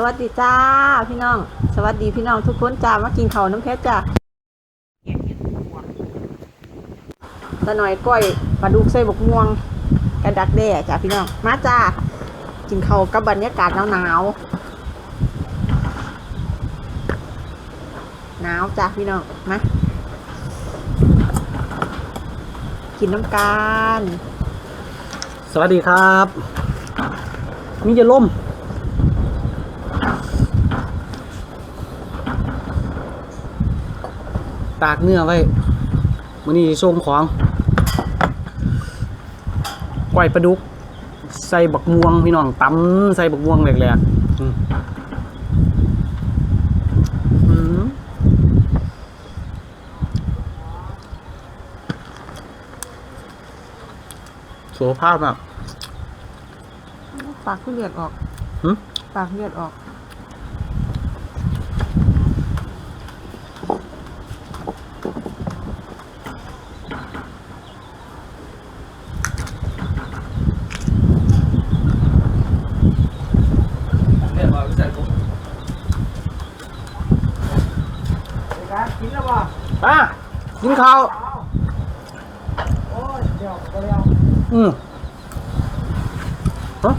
สวัสดีจ้าพี่น้อง สวัสดีพี่น้องทุกคนจ้ามากินเขาน้ำเพชรจ้าตะหน่อยก้อยปลาดุกใส่บกม่วงกระดักแด่จ้าพี่น้อง มาจ้ากินเขากับบรรยากาศหนาวๆหนาวจ้าพี่น้อง มากินน้ำกัน สวัสดีครับ มีจะล่ม ตากเนื้อไว้มื้อนี้ส่งของก้อยปลาดุก ใส่บักม่วงพี่น้องตำใส่บักม่วงแหลกๆอืมอืมสุขภาพแบบปากขึ้นเลือดออกหึปากเลือดออกกินแล้วบ่ อะกิน ข้าวโอ้ยเดี๋ยวก็แล้วอืมฮะ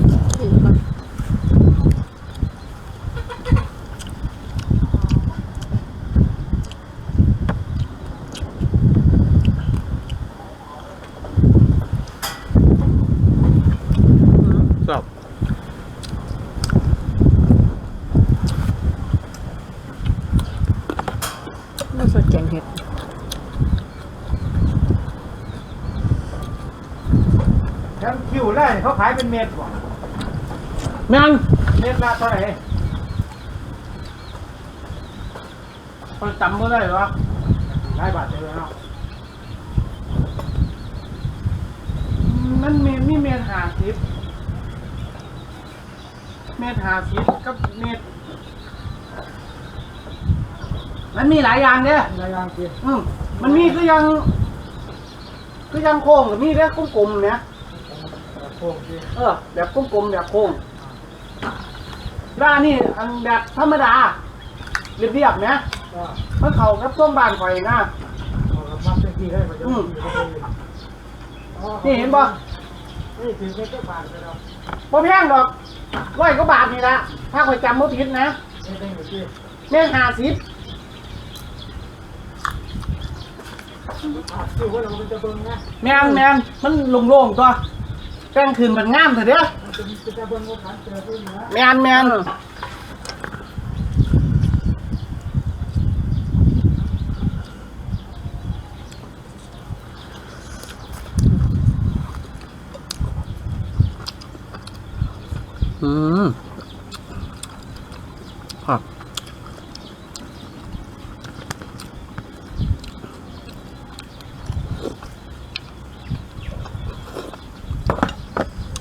ครับ ไม่สดแกงเห็ด ทั้ง คิวแรกเขาขายเป็นเม็ดบ่แม่งเม็ดละเท่าไหร่มันจำไม่ได้หรอหลายบาทเลยเนาะมันเม็ดมีเม็ดห้าสิบเม็ดห้าสิบกับเม็ดมันมีหลายอย่างเนี่ยอะไรอย่างเงี้ยอืมมันมีก็ยังก็ยังโค้งกับมีเด้กลมๆเนี่ย โค้งสิเออแบบกลมๆแบบโค้งร้านนี่อันแบบธรรมดาเรียบๆเนี่ยก็มันเข้ากับต้มบานข่อยนะเอาละมัดเป็นที่ให้มันจะอืมอ๋อนี่เห็นบ่นี่ถือเป็นเจ้าบาทไปแล้วบ่แพงดอกร้อยกว่าบาทนี่ละถ้าข่อยจำบ่ผิดนะนี่เป็นอยู่ที่แม่งห้าสิบขาดคิวว่าเราเป็นจะเบิ่งนะแม่งแม่งมันโล่งๆตัว แป้งคืนมันงามเถอะเด้อมันจะเป็นจะเบิ่งว่าขันเจอเพิ่นนะ แม่นแม่นอืมครับ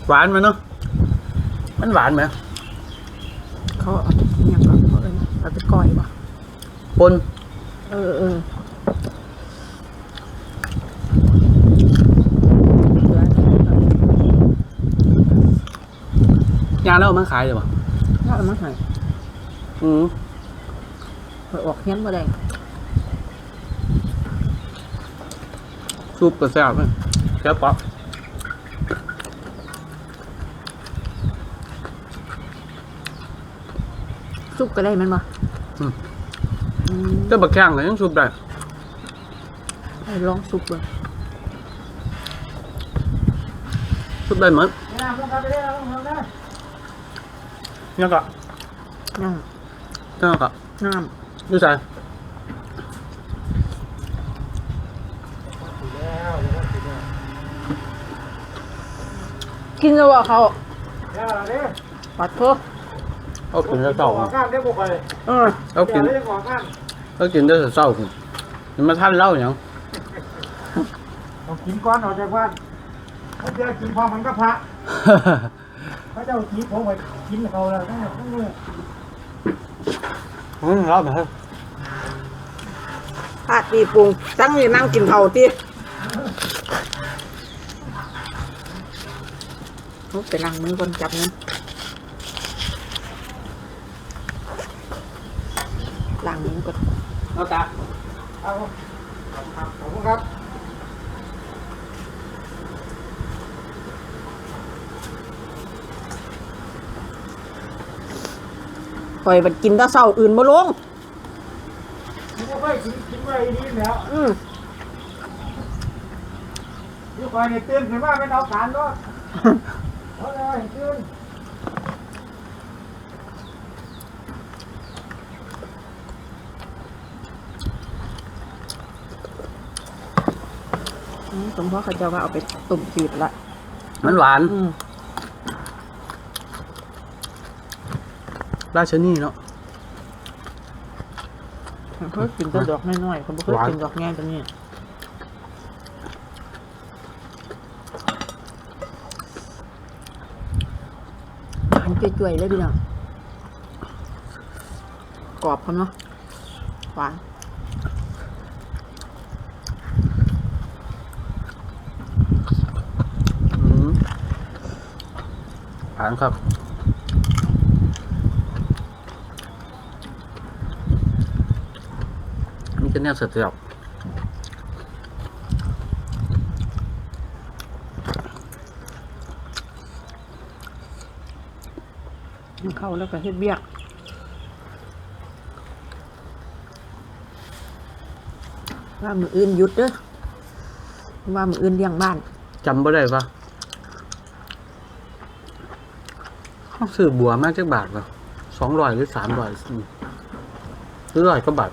หวานไหมเนาะมันหวานไหมเขาเอาอย่างก่อนเขาเอิ้นเอาไปก้อยป่ะปนเออเออเหลือแต่แบบยาแล้วเอามาขายเลยป่ะถ้าเอามาใส่อืมไปออกเฮี้ยนบ่ได้ซุปกระแซ่บเลยแซ่บปะ ซุปก็ได้แมันบ่อืม อืมแต่บักแข้งเลยยังซุปได้ให้ลองซุปเลยซุปได้เหมือนนี่นะต้องการไปได้แล้วต้องทำได้ยังกะน้ยังกะำน้ดูใส่แล้วเดี๋ยวก็สิได้ำกินแล้วบ่เขาแล้วเด้อปัดโทษ เอากินแต่เศร้าออกข้างได้บ่ไปเออเอากินเดี๋ยวได้ออกข้างเอากินแต่เศร้าคุณมันมาท่านเล่าอย่างต้องกินก่อนออกจากบ้านเขาจะกินพร้อมมันก็พระเขาจะเอาทีผมไปกินเขาแล้วทั้งหมดทั้งมืออืมเล่าไปเถอะพาดปีปรุงจังนี่นั่งกินเผาวติโอ้ไปล้างมือก่อนจับเงิน ล้างมือก่อนเอาตาเอาขอบคุณครับขอบคุณครับคอยบัดกินแตะเศร้าอื่นบ่ลงกินก็ไปกินกินไปดีแล้วอืมอยู่คอยเนี่ยตื่นขึ้นมาเป็นเอาการก็เอาเลยตื่น สมพ่อเขาเจ้าว่าเอาไปตุ่มจืดละมันหวานอืมราชนีเนาะ เพิ่งกินแต่ดอกน้อยๆเขาบ่เคยหวาน กินดอกแง่ตัวนี้หวานจ่วยๆเลยพี่น้องกรอบเขาเนาะหวาน หวานครับนี่ก็แนวเสร็จแล้วมันเข้าแล้วก็เฮ็ดเบี้ยกว่ามืออื่นหยุดเด้อว่ามืออื่นเลี้ยงบ้านจำบ่ได้ปะ เขาซื้อบัวมาจากบาทปะสองร้อยหรือสามร้อยหรือร้อยก็บาท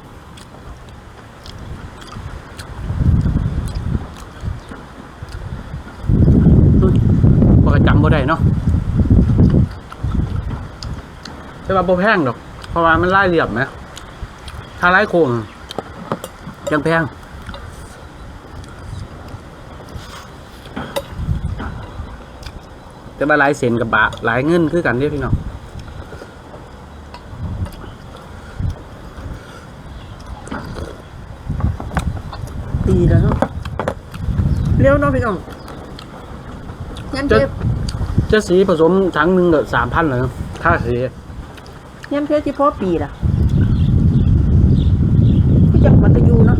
บอกจำบ่ได้เนาะแต่ว่าบ่แพงดอก เพราะว่ามันไล่เหลี่ยมไหมถ้าไล่โค้งยังแพง แต่ว่าหลายเส้นกับบะหลายเงินคือกันเด้อพี่น้องปีแล้วเนาะเร็วเนาะพี่น้องยันเทปเจะสีผสมถังหนึ่งก็สามพันเลยนะค่าสียันเทปที่พ่อปีล่ะก็จักมันจะอยู่เนาะ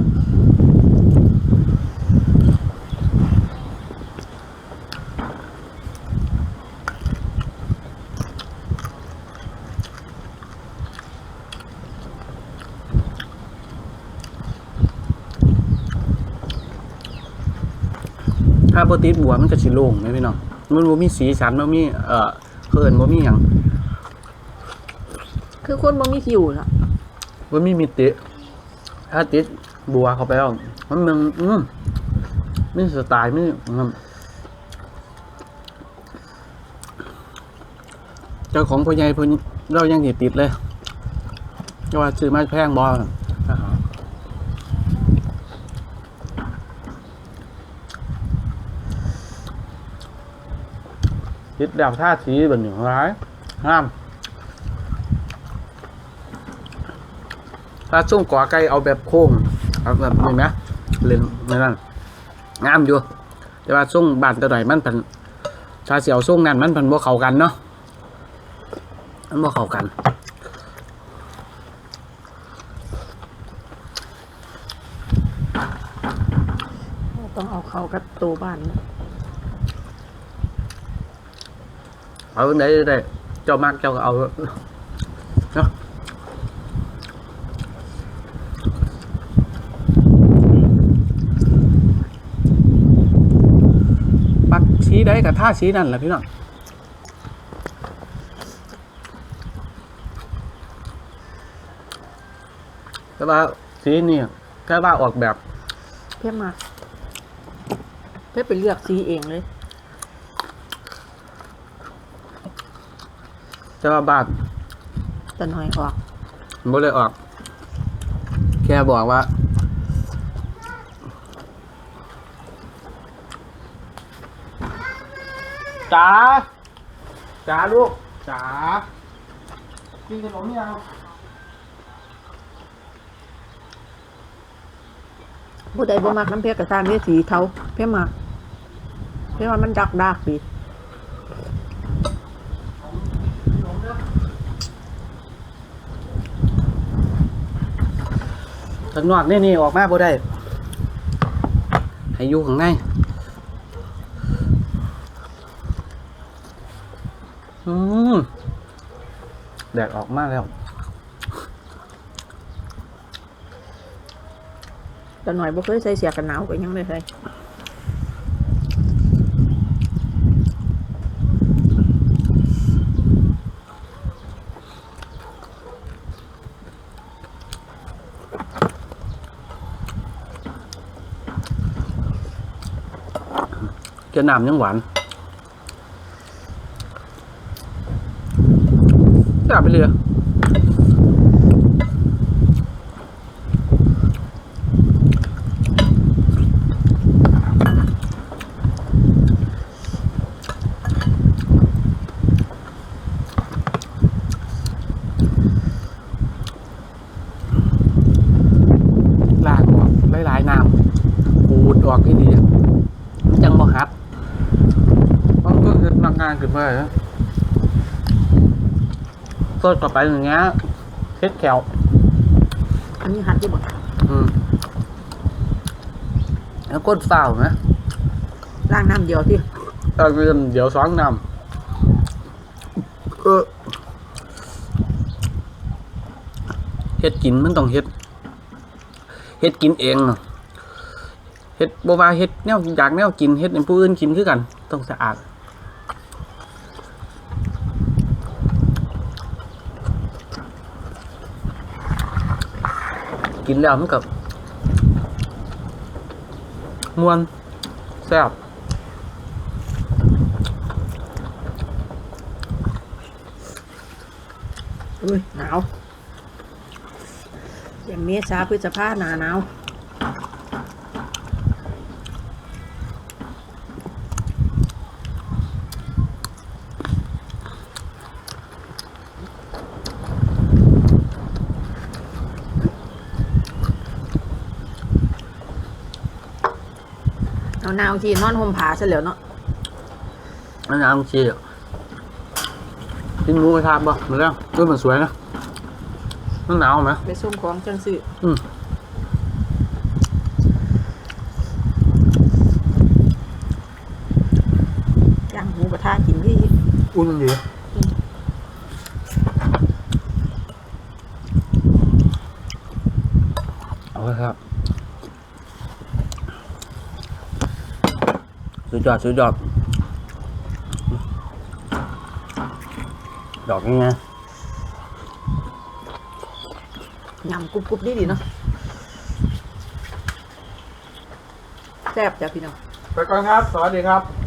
ถ้าโปรตีนบัวมันก็สิโล่งไหมพี่น้องมันบ่มีสีสันบ่มีเอ่อเพิ่นบ่มีหยังคือคนบ่มีคิวล่ะบ่มีมิติถ้าติดบัวเข้าไปแล้วมันมันอืมมีสไตล์มีอืมเจ้าของพ่อใหญ่เพิ่นเรายังสิติดเลยก็ว่าซื้อมาแพงบ่ ติดแล้วท่าสีแบบนี้ร้ายงามถ้าช่มก่อไก่เอาแบบโค้งเอาแบบนี้ไหมเล่นไม่นั่นงามอยู่ แต่ว่าช่มบานตัวหน่อยมันพันชาเสียวช่วงนั้นมันพันบ่เข้ากันเนาะมันบ่เข้ากัน ต้องเอาเข้ากับตัวบ้านนะ เอาได้ได้เจ้ามากเจ้าก็เอาเนาะปักสีได้กับท่าสีนั่นแหละพี่น้องแต่ว่าสีนี่แค่ว่าออกแบบ เพ่มาเพ่ไปเลือกสีเองเลย แต่ว่าบาทแต่น้อยออกบ่เลยออก แค่บอกว่า จ๋า จ๋าลูก จ๋า กินขนมยังผู้ใดบ่มักน้ำเพชรกับตามเวสีเทาเพ่มักเพ่ว่ามันดักดักดี ข้างนอกนี่นี่ออกมาบ่ได้ ให้อยู่ข้างในอืมแดดออกมาแล้วตาหน่อยบ่เคยใส่เสียกันหนาวก็ยังเลยใส่ จะน้ำยังหวานจับไปเรือลากออกหลายๆน้ำปูดออกที่ดีจังบ่ฮัด นก็คือนักงานขึ้นมาเลยนะก็ต่อไปอย่างเงี้ยเฮ็ดแขวอันนี้หัดที่บ่อืมแล้วก้นเฝ้าไหมล้างน้ำเดียวที่เออเดี๋ยวเดี๋ยวสองนำเออเฮ็ดกินมันต้องเฮ็ดเฮ็ดกินเองเนาะเฮ็ดบ่ว่าเฮ็ดแนวอยากแนวกินเฮ็ดให้ผู้อื่นกินคือกัน ต้องสะอาด กินแล้วมันกับมวนแซ่บอุ้ยหนาวอย่างเมษาพฤษภาหนาหนาว เอาหนาวที่นอนห่มผ้าซะแล้วเนาะอันนี้อังชีกินหมูไปทานบ่มาแล้วด้วยมันสวยนะมันหนาวไหมไปส่งของจังซื้ออืมย่างหมูกระทะกินที่อุ่นดีเอาไว้ครับ สุดยอดสุดยอด ดอกยังไงยำกรุบๆดีดีๆเนาะแซ่บจ้ะพี่น้อง ไปก่อนครับ สวัสดีครับ